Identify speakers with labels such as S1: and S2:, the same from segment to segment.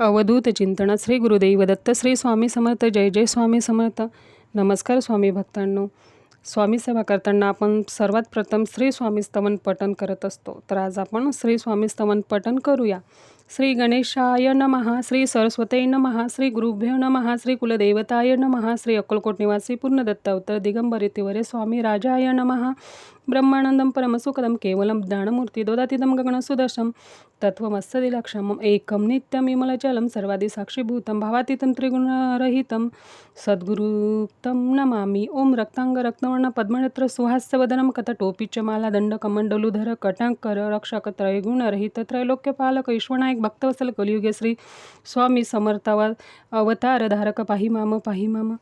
S1: अवधूत चिंतन श्री गुरुदेव दत्त श्री स्वामी समर्थ जय जय स्वामी समर्थ. नमस्कार स्वामी भक्तांनो. स्वामी सेवा करताना आपण सर्वात प्रथम श्री स्वामी स्तवन पठन करत असतो. तर आज आपण श्री स्वामी स्तवन पठन करूया. श्री गणेशाय नमः श्री सरस्वते नमः श्री गुरुभ्यो नमः श्री कुलदेवताय नमः श्री अक्कलकोट निवासी पूर्ण दत्त तिवरे स्वामी राजाय नमः. ब्रह्मानंदं परमसुखदं केवलं ज्ञानमूर्ती दोदातीतं गगनसुदर्शं तत्त्वमस्सदिलक्षमम् एकं नित्यमिमलचलं सर्वादिसाक्षीभूतं भावातीतं त्रिगुणरहितं। सद्गुरुक्तं नमामि। ॐ रक्ताङ्गरक्तवर्णपद्मनेत्र सुहास्यवदनं कथटोपीच माला मालादण्डकमण्डलुधर कटाङ्कर रक्षकत्रयगुणरहित त्रैलोक्यपालक ईश्वनायक भक्तवसल कलियुगे श्री स्वामी समर्थावा अवतार धारक माम पाहि माम।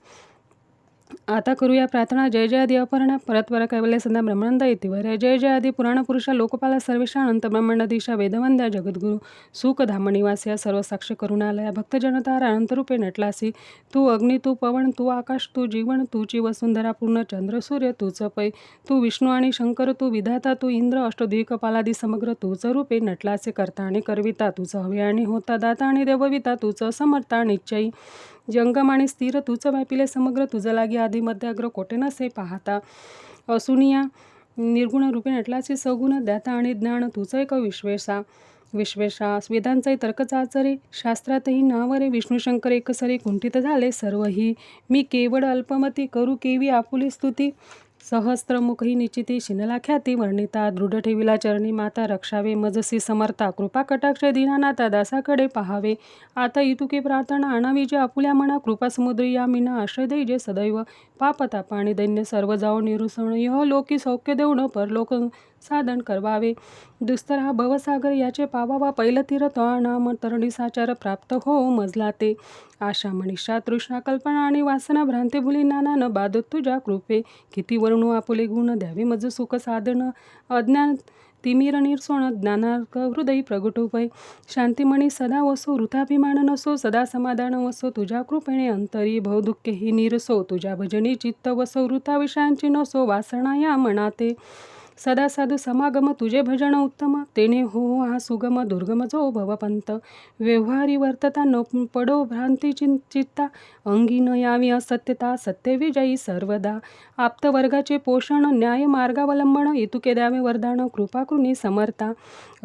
S1: आता करूया प्रार्थना. जय जय आदि अपर्ण. परत्वर कैवल्य सदा ब्रह्मानंद इतिवर जय जय आदि पुराणपुरुष लोकपाल लोकपाला सर्वेशा अनंत ब्रह्मांडाधीशा वेदवंद्या जगद्गुरु. सुखधामनिवास या निवासिया सर्व साक्ष करुणालया. भक्तजनतार अनंतरूपे नटलासी. तू अग्नी तू पवन तू आकाश तू जीवन तूची वसुंधरा पूर्ण चंद्र सूर्य तूच पै तू विष्णू आणि शंकर तू विधाता तू इंद्र अष्टद्वीकपालादी समग्र तूच रूपे नटलासे करता आणि करविता तूच हवे आणि होता दाता आणि देवविता तूच समर्था निश्चयी जंगम आणि स्थिर तुझं व्यापिले समग्र तुझं लागी आधी मध्याग्र कोटे नसे पाहता. असुनिया निर्गुण रूपे नटलाचे सगुण द्याता आणि ज्ञान तुझं एक विश्वेषा विश्वेशा वेदांचाही तर्कचाचरे शास्त्रातही नावरे. विष्णुशंकर एकसरी कुंठित झाले सर्वही. मी केवळ अल्पमती करू केवी आपुली स्तुती. सहस्त्रमुखी निश्चिती शिनला ख्याती वर्णिता दृढ ठेविला चरणी माता रक्षावे मजसी समर्था कृपा कटाक्ष दीनानाथा दासाकडे पहावे. आता इतुके प्रार्थना आणावी जे आपुल्या मना कृपा समुद्री या मीना आश्रय दे जे सदैव. पापता पाणी दैन्य सर्व जाओ निरुसण यह हो, लोकी सौख्य देऊन हो, परलोक साधन करवावे. दुस्तर हा भवसागर याचे पावावा पैल तीर्थ नाम तरणी साचार प्राप्त हो मजला ते आशा मनीषा तृष्णा कल्पना आणि वासना भ्रांती भुली नाना न बाध तुझ्या कृपे. किती वर्णू आपुले गुण द्यावे मज सुख साधन. अज्ञान तिमिर निर्सोण ज्ञानार्क हृदय प्रगटोपय शांतिमणी सदा वसो वृथाभिमान नसो सदा समाधान वसो. तुझ्या कृपेने अंतरी भवदुःखेही निरसो. तुझ्या भजनी चित्त वसो वृथा विषयांची नसो वासना या मनाते. सदा साधू समागम तुझे भजन उत्तम तेने हो हा सुगम दुर्गम जो भवपंत. व्यवहारी वर्तता न पडो भ्रांती चित्ता अंगी न यावी असत्यता सत्य विजयी सर्वदा. आप्तवर्गाचे पोषण न्याय मार्गावलंबन इतुके द्यावे वरदान कृपाकृनी समर्था.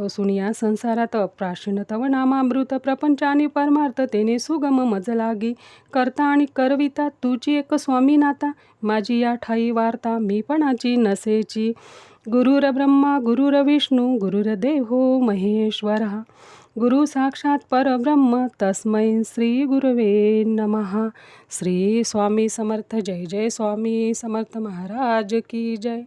S1: सुनिया संसारात प्राचीन तव नामामृत प्रपंच आणि परमार्थ तेने सुगम मज लागी. करता आणि करविता तुझी एक स्वामी नाता माझी या ठाई वार्ता मी पणाची नसेची. गुरुर ब्रह्मा गुरुर विष्णू गुरुर्देहो गुरु साक्षात परब्रह्म तस्मै श्री गुरवे नमः। श्री स्वामी समर्थ जय जय स्वामी समर्थ महाराज की जय।